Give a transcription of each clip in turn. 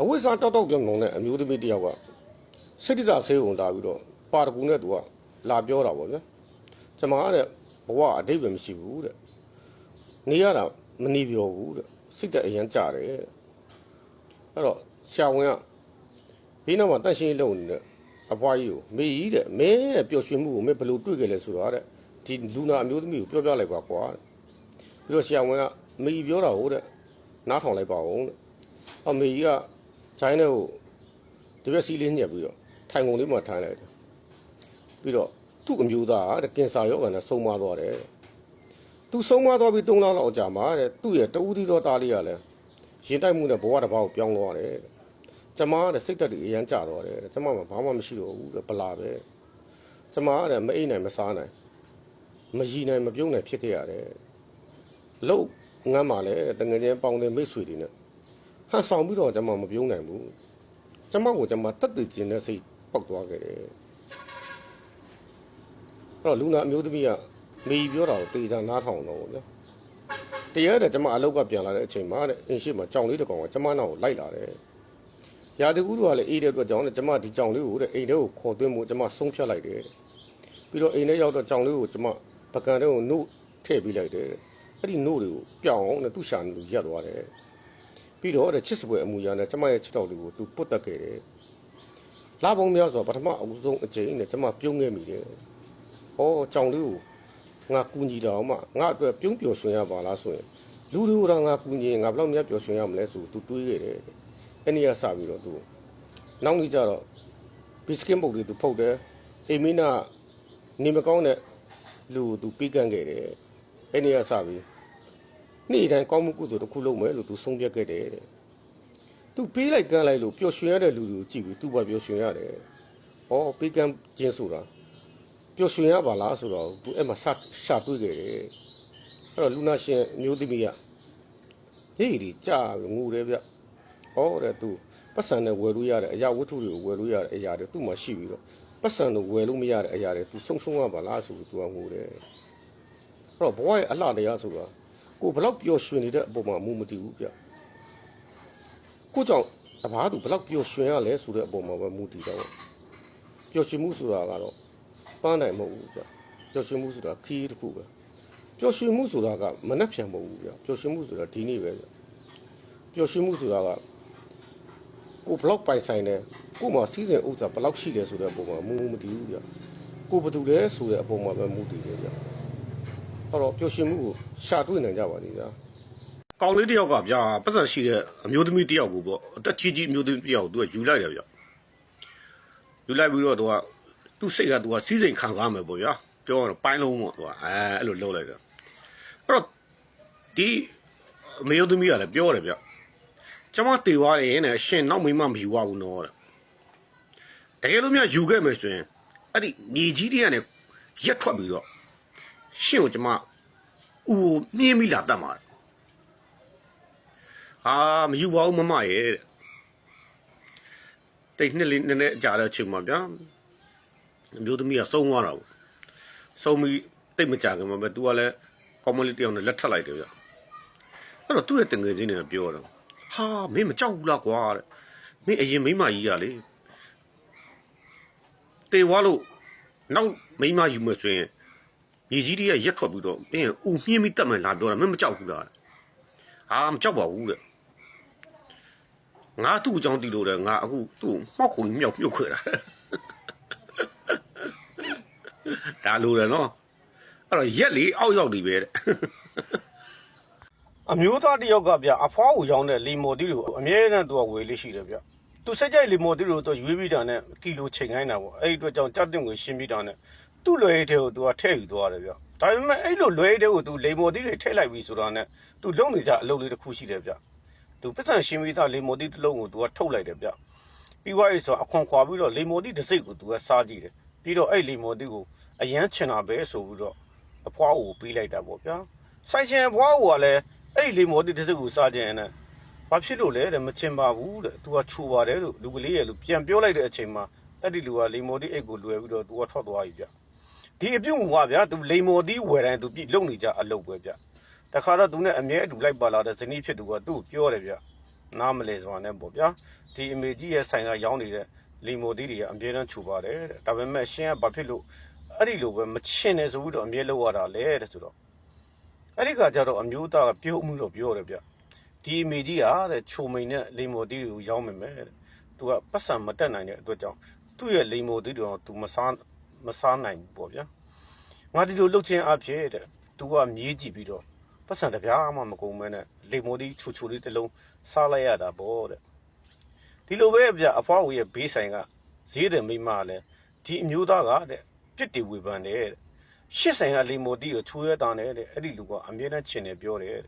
အဝိဇ္ဇာတောက်တောက်ပြောင်းလုံးတဲ့အမျိုးသမီးတစ်ယောက်ကစိတ္တစာဆေးုံလာပြီးတော့ပါတကူနဲ့သူကလာပြောတာပေါ့ဗျာကျွန်မကတဲ့ဘဝအတိတ်ပဲမရှိဘူးတဲ့နေရတာမနေပြောဘူးတဲ့စိတ်တက်အရန်ကြတယ်တဲ့အဲ့တော့ဆရာဝန်ကဘေးနားမှာတန့်ရှင်းရေးလုပ်နေတဲ့အဖွားကြီးကိုမေကြီးတဲ့မင်းရဲ့ပျော်ရွှင်မှုကိုမင်းဘယ်လိုတွေ့ကြလဲဆိုတော့တဲ့ဒီလူနာအမျိုးသမီးကိုပြောပြလိုက်ပါကွာတဲ့ပြီးတော့ဆရာဝန်ကမေကြီးပြောတာဟုတ်တဲ့နားထောင်လိုက်ပါဦးတဲ့အမေကြီးက ဂျိုင်းနဲ့ကိုတပြက်စီလေးညက်ပြီးတော့ထိုင်ကုန်လေးမှထိုင်လိုက်တယ်ပြီးတော့သူ့အမျိုးသားကတဲ့ကင်ဆာရောဂါနဲ့ဆုံးမသွားတယ်သူဆုံးမသွားပြီး3လလောက်ကြာမှာတဲ့သူ့ရဲ့တဦးသီးသောသားလေးကလည်းရင်တိုက်မှုနဲ့ဘဝတစ်ပါးကိုပြောင်းသွားတယ်တဲ့ကျမကတဲ့စိတ်သက်တွေအရန်ကြတော့တယ်တဲ့ကျမကဘာမှမရှိတော့ဘူးတဲ့ပလာပဲကျမကတဲ့မအိပ်နိုင်မစားနိုင်မရည်နိုင်မပြုံးနိုင်ဖြစ်ခဲ့ရတယ်လို့ငမ်းပါလေတငယ်ချင်းပေါင်းတဲ့မိတ်ဆွေတွေနဲ့ ဟန်ဆောင်ပြီးတော့ကျွန်မမပြုံးနိုင်ဘူးကျွန်မကိုကျွန်မတက်တည်ခြင်းနဲ့စိတ်ပောက်သွားခဲ့တယ်အဲ့တော့လူနာအမျိုးသမီးကမေကြီးပြောတာကိုတေချာနားထောင်တော့ဗျာတရားတဲ့ကျွန်မအလောက်ကပြန်လာတဲ့အချိန်မှာတဲ့အင်းရှိမှာကြောင်လေးတစ်ကောင်ကကျွန်မနောက်ကိုလိုက်လာတယ်ရာတကူတို့ကလည်းအေးတဲ့အတွက်ကြောင့်လည်းကျွန်မဒီကြောင်လေးကိုတဲ့အိမ်ထဲကိုခေါ်သွင်းဖို့ကျွန်မဆုံးဖြတ်လိုက်တယ်ပြီးတော့အိမ်ထဲရောက်တော့ကြောင်လေးကိုကျွန်မပကံထဲကိုနှုတ်ထည့်ပေးလိုက်တယ်အဲ့ဒီနှုတ်တွေကိုပြောင်းအောင်နဲ့သူ့ရှာနေလို့ရက်သွားတယ် ပြီးတော့တဲ့ချစ်စပွဲအမူအရာနဲ့ကျမရဲ့ချစ်တော်လေးကိုသူပုတ်တက်ခဲ့တယ်။လာပုံများဆိုပထမအဦးဆုံးအချိန်နဲ့ကျမပြုံးခဲ့မိတယ်။ဟောကြောင်လေးကိုငါကူညီတော့မှငါအတွက်ပြုံးပျော်ရွှင်ရပါလားဆိုရင်လူတွေကငါကူညီရင်ငါဘယ်လောက်များပျော်ရွှင်ရမလဲဆိုသူတွေးခဲ့တယ်။အဲ့ဒီကစပြီးတော့သူနောက်နေ့ကျတော့ဘစ်ကင်ပုတ်တွေသူဖုတ်တယ်။အိမ်မင်းကနေမကောင်းတဲ့လူကိုသူပြီးကန့်ခဲ့တယ်။အဲ့ဒီကစပြီး နေ့တိုင်းကောင်းမှုကုသိုလ်တစ်ခုလုပ်မယ်လို့သူဆုံးဖြတ်ခဲ့တယ်တဲ့သူပေးလိုက်ကမ်းလိုက်လို့ပျော်ရွှင်ရတဲ့လူတွေကိုကြည့်ပြီးသူ့ဘာပျော်ရွှင်ရတယ်။အော်ပေးကမ်းခြင်းဆိုတာပျော်ရွှင်ရပါလားဆိုတော့သူအဲ့မှာရှာရှာတွေ့ခဲ့တယ်။အဲ့တော့လူနာရှင်မျိုးသမီးကဟေးဒီကြာငိုတယ်ဗျ။အော်တဲ့သူပတ်စံနဲ့ဝယ်လို့ရတယ်အရာဝတ္ထုတွေကိုဝယ်လို့ရတယ်အရာတွေသူ့မှာရှိပြီးတော့ပတ်စံကိုဝယ်လို့မရတဲ့အရာတွေသူဆုံးဆုံးရပါလားဆိုပြီးသူကငိုတယ်။အဲ့တော့ဘဝရဲ့အလှတရားဆိုတာ ကိုဘလောက်ပျော်ရွှင်နေတဲ့အပေါ်မှာအမှုမတည်ဘူးဗျကိုကြောင့်အဘာသူဘလောက်ပျော်ရွှင်ရလဲဆိုတဲ့အပေါ်မှာပဲမူတည်တော့ပျော်ရွှင်မှုဆိုတာကတော့ပန်းနိုင်မဟုတ်ဘူးဗျပျော်ရွှင်မှုဆိုတာခီးတစ်ခုပဲပျော်ရွှင်မှုဆိုတာကမနှက်ဖြန်မဟုတ်ဘူးဗျပျော်ရွှင်မှုဆိုတာဒီနေ့ပဲဗျပျော်ရွှင်မှုဆိုတာကကိုဘလောက်ပိုင်ဆိုင်တယ်ကိုမှစီးစိမ်ဥစ္စာဘလောက်ရှိတယ်ဆိုတဲ့အပေါ်မှာမူမတည်ဘူးဗျကိုဘယ်သူလဲဆိုတဲ့အပေါ်မှာပဲမူတည်တယ်ဗျ အဲ့တော့ပျော်ရွှင်မှုကိုရှာတွေ့နိုင်ကြပါလိမ့်ဗျာကောင်းလေးတယောက်ကဗျာပတ်သက်ရှိတဲ့အမျိုးသမီးတယောက်ကိုပေါ့အသက်ကြီးကြီးအမျိုးသမီးတယောက်ကိုသူကယူလိုက်တယ်ဗျယူလိုက်ပြီးတော့သူကသူ့စိတ်ကသူကစီးစိမ်ခံစားမယ်ပေါ့ဗျာပြောရတော့ပိုင်းလုံးပေါ့သူကအဲအဲ့လိုလုပ်လိုက်တယ်အဲ့တော့ဒီအမျိုးသမီးကလည်းပြောတယ်ဗျကျမတေသွားတယ်နဲ့ရှင်နောက်မိမမယူရဘူးနော်တဲ့တကယ်လို့များယူခဲ့မယ်ဆိုရင်အဲ့ဒီမြေကြီးတွေကနေရက်ထွက်ပြီးတော့ ရှင့်ကိုကျမဦးကိုမြင်းမိလာတတ်မှာဟာမယူပါဘူးမမရဲ့တဲ့တိတ်နှစ်လေးနည်းနည်းအကြာတဲ့အချိန်မှာဗျာအမျိုးသမီးကစုံသွားတာပေါ့စုံပြီးတိတ်မကြခင်မှာပဲ तू ကလည်းကောမလီတယောက်နဲ့လက်ထပ်လိုက်တယ်ဗျာအဲ့တော့သူ့ရဲ့တင်ငယ်ချင်းတွေကပြောတော့ဟာမင်းမကြောက်ဘူးလားကွာတဲ့မင်းအရင်မိမကြီးကလေတေဝါလို့နောက်မိမယူမယ်ဆိုရင် မြေကြီးတွေကရက်ထွက်ပြီးတော့အင်းဦးမြင်းပြီးတက်မှန်လာပြောတာမင်းမကြောက်ဘူးလားဟာမကြောက်ပါဘူးတဲ့ငါသူ့အကြောင်းတီးလို့တဲ့ငါအခုသူ့မှောက်ခုံမြောက်ပြုတ်ခွေတာဒါလိုတယ်နော်အဲ့တော့ရက်လေအောက်ရောက်နေပဲတဲ့အမျိုးသားတယောက်ကဗျအဖွားကိုရောင်းတဲ့လီမိုတီကိုအမြဲတမ်းသူကဝေလေးရှိတယ်ဗျသူစက်ကြိုက်လီမိုတီကိုတော့ရွေးပြီးတာနဲ့ကီလိုချိန်ခိုင်းတာပေါ့အဲ့ဒီအတွက်ကြောင့်ကြက်တင်ကိုရှင်းပြီးတာနဲ့ သူ့လွယ်ရည်တဲ့ကိုသူကထည့်ယူသွားတယ်ဗျဒါပေမဲ့အဲ့လိုလွယ်ရည်တဲ့ကိုသူလီမိုတီတွေထည့်လိုက်ပြီးဆိုတာနဲ့သူလုံနေကြအလုပ်လေးတစ်ခုရှိတယ်ဗျသူပတ်စံရှင်းပြီးသားလီမိုတီတစ်လုံးကိုသူကထုတ်လိုက်တယ်ဗျပြီးွားရေးဆိုအခွန်ခွာပြီးတော့လီမိုတီတစ်စိတ်ကိုသူကစားကြည့်တယ်ပြီးတော့အဲ့လီမိုတီကိုအရန်ချင်တာပဲဆိုပြီးတော့အဖွားကိုပေးလိုက်တာပေါ့ဗျာဆိုင်ရှင်အဖွားကိုကလည်းအဲ့လီမိုတီတစ်စိတ်ကိုစားကြရင်လည်းဘာဖြစ်လို့လဲတဲ့မချင်ပါဘူးတဲ့ तू ကခြူပါတယ်လို့လူကလေးရဲ့လို့ပြန်ပြောလိုက်တဲ့အချိန်မှာအဲ့ဒီလူကလိမ္မော်တီအိတ်ကိုလွယ်ပြီးတော့ तू ကထွက်သွားပြီဗျ ဒီအပြုတ်ဟွာဗျာသူလိမ်မော်တီးဝယ်တိုင်းသူပြလုံနေကြအလုပ်ပဲဗျတခါတော့သူနဲ့အမြဲအတူလိုက်ပါလာတဲ့ဇနီးဖြစ်သူကသူ့ကိုပြောတယ်ဗျနားမလဲစွာနဲ့ပေါ့ဗျာဒီအမေကြီးရဲ့ဆိုင်ကရောင်းနေတဲ့လိမ်မော်တီးတွေကအမြဲတမ်းချူပါတယ်တဲ့ဒါပေမဲ့အရှင်ကဘာဖြစ်လို့အဲ့ဒီလိုပဲမချင်နဲ့ဆိုပြီးတော့အမြဲလောက်ရတာလေတဲ့ဆိုတော့အဲ့ဒီကကြတော့အမျိုးသားကပြောမှုတော့ပြောတယ်ဗျဒီအမေကြီးကတဲ့ချိုမိန်နဲ့လိမ်မော်တီးတွေကိုရောင်းမိမယ်တဲ့သူကပတ်စံမတက်နိုင်တဲ့အတွက်ကြောင့်သူ့ရဲ့လိမ်မော်တီးတွေကိုသူမစား မစားနိုင်ဘူးပေါ့ဗျာငါဒီလိုလှုပ်ချင်းအဖြစ်တဲ့သူကမြေးကြည့်ပြီးတော့ပတ်စံတစ်ပြားမှမကုန်မဲနဲ့လေမိုဒီချူချူလေးတစ်လုံးစားလိုက်ရတာပေါ့တဲ့ဒီလိုပဲဗျအဖွားဝေရဲ့ဘေးဆိုင်ကဈေးတယ်မိမလည်းဒီအမျိုးသားကတဲ့ပြစ်တီဝေပန်တယ်တဲ့ရှစ်ဆိုင်ကလေမိုဒီကိုချူရဲတာနဲ့တဲ့အဲ့ဒီလူကအမြဲတမ်းချင်တယ်ပြောတယ်တဲ့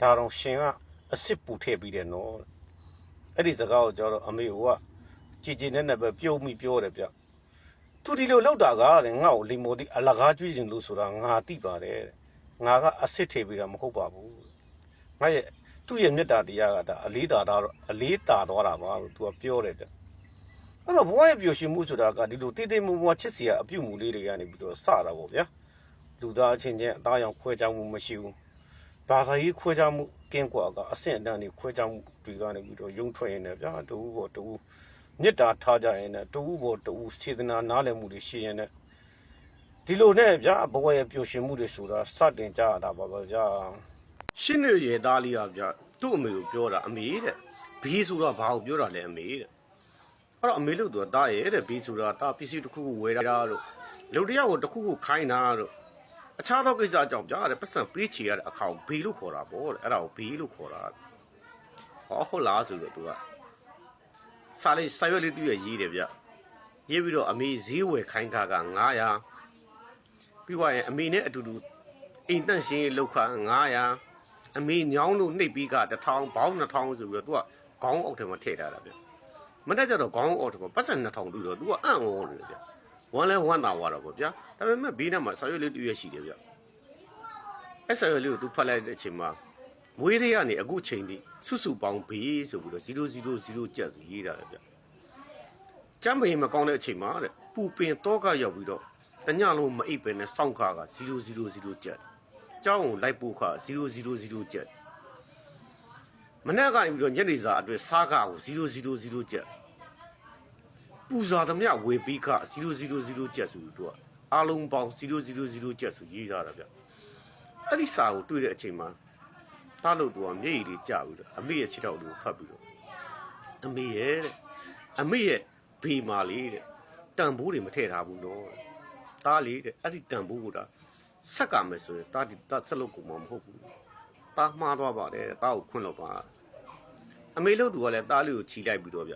ဒါတော့ရှင်ကအစ်စ်ပူထည့်ပြီးတယ်နော်တဲ့အဲ့ဒီစကားကိုကြောတော့အမေကကြည်ကြည်နဲ့နဲ့ပဲပြုံးမိပြောတယ်ဗျ သူဒီလိုလောက်တာကတဲ့ငါ့ကိုလေမိုဒီအလကားကျွေးခြင်းလို့ဆိုတာငါသိပါတယ်တဲ့ငါကအစ်စ်ထေပြီးတာမဟုတ်ပါဘူးငါရဲ့သူ့ရဲ့မေတ္တာတရားကဒါအလေးတာတော့အလေးတာသွားတာပါလို့ तू ကပြောတယ်တဲ့အဲ့တော့ဘဝရဲ့ပျော်ရွှင်မှုဆိုတာကဒီလိုတေးသေးမွမွချစ်စရာအပြုတ်မှုလေးတွေကနေပြီးတော့စတာပေါ့ဗျာလူသားအချင်းချင်းအသားရောင်ခွဲခြားမှုမရှိဘူးဘာသာရေးခွဲခြားမှုကင်းကွာကအဆင့်အတန်းတွေခွဲခြားမှုတွေကနေပြီးတော့ယုံထွက်ရင်လည်းဗျာတူဘောတူ မေတ္တာထားကြရင်လည်းတူဘောတူစေတနာနားလည်မှုတွေရှိရင်လည်းဒီလိုနဲ့ဗျာဘဝရဲ့ပျော်ရွှင်မှုတွေဆိုတာစတင်ကြရတာပါပဲဗျာရှင်းနေရသားလေးကဗျာသူ့အမေကိုပြောတာအမေတဲ့ဘီဆိုတော့ဘာကိုပြောတာလဲအမေတဲ့အဲ့တော့အမေလို့သူကတားရဲ့တဲ့ဘီဆိုတာတာပစ္စည်းတစ်ခုခုဝယ်တာလို့လူတစ်ယောက်ကိုတစ်ခုခုခိုင်းတာလို့အခြားသောကိစ္စအကြောင့်ဗျာတဲ့ပတ်စံပေးချေရတဲ့အခါကိုဘီလို့ခေါ်တာပေါ့တဲ့အဲ့ဒါကိုဘီလို့ခေါ်တာဟောဟုတ်လားဆိုတော့သူက စာလေးစာရွက်လေးတူရရေးတယ်ဗျရေးပြီးတော့အမေဈေးဝယ်ခိုင်းခါက900ပြီးွားရင်အမေနဲ့အတူတူအိမ်တန့်ရှင်းရေးလောက်ခါ900အမေညောင်းလို့နှိပ်ပြီးက1000ဘောင်း2000ဆိုပြီးတော့သူကခေါင်းအောက်ထဲမှာထည့်ထားတာဗျမတက်ကြတော့ခေါင်းအောက်ထဲမှာပတ်စံ2000တူတော့သူကအံ့ဩနေတယ်ဗျဝမ်းလဲဝမ်းသာသွားတော့ဗျာဒါပေမဲ့ဘေးနားမှာစာရွက်လေးတူရရှိတယ်ဗျအဲ့စာရွက်လေးကိုသူဖတ်လိုက်တဲ့အချိန်မှာ မွေးသေးကနေအခုချိန်ထိစုစုပေါင်းဘေးဆိုပြီးတော့0000ကျပ်ဆိုရေးထားတယ်ဗျကျမ်းမေမကောင်းတဲ့အချိန်မှာတဲ့ပူပင်တော့ကရောက်ပြီးတော့တညလုံးမအိပ်ပဲနဲ့စောင့်ခါက0000ကျပ်။ကျောင်းကိုလိုက်ပို့ခါ0000ကျပ်။မနေ့ကနေပြီးတော့ညနေစာအတွက်စားခါကို0000ကျပ်။ပူဇာသမျှဝေပြီးခ0000ကျပ်ဆိုပြီးတော့အားလုံးပေါင်း0000ကျပ်ဆိုရေးထားတာဗျ။အဲ့ဒီစာကိုတွေ့တဲ့အချိန်မှာ တားလို့သူကမျက်ရည်လေးကျပြီးတော့အမေရဲ့ခြေထောက်လေးကိုဖတ်ပြီးတော့အမေရဲ့တဲ့အမေရဲ့ဘေးမာလေးတဲ့တန်ဖိုးတွေမထည့်ထားဘူးတော့တဲ့တားလေတဲ့အဲ့ဒီတန်ဖိုးကတာဆက်ကမယ်ဆိုရင်တားဒီတားဆက်လို့ကိုမမဟုတ်ဘူးတားမှားသွားပါတယ်တဲ့တားကိုခွန့်လို့ပါအမေလို့သူကလည်းတားလေးကိုခြီလိုက်ပြီးတော့ဗျ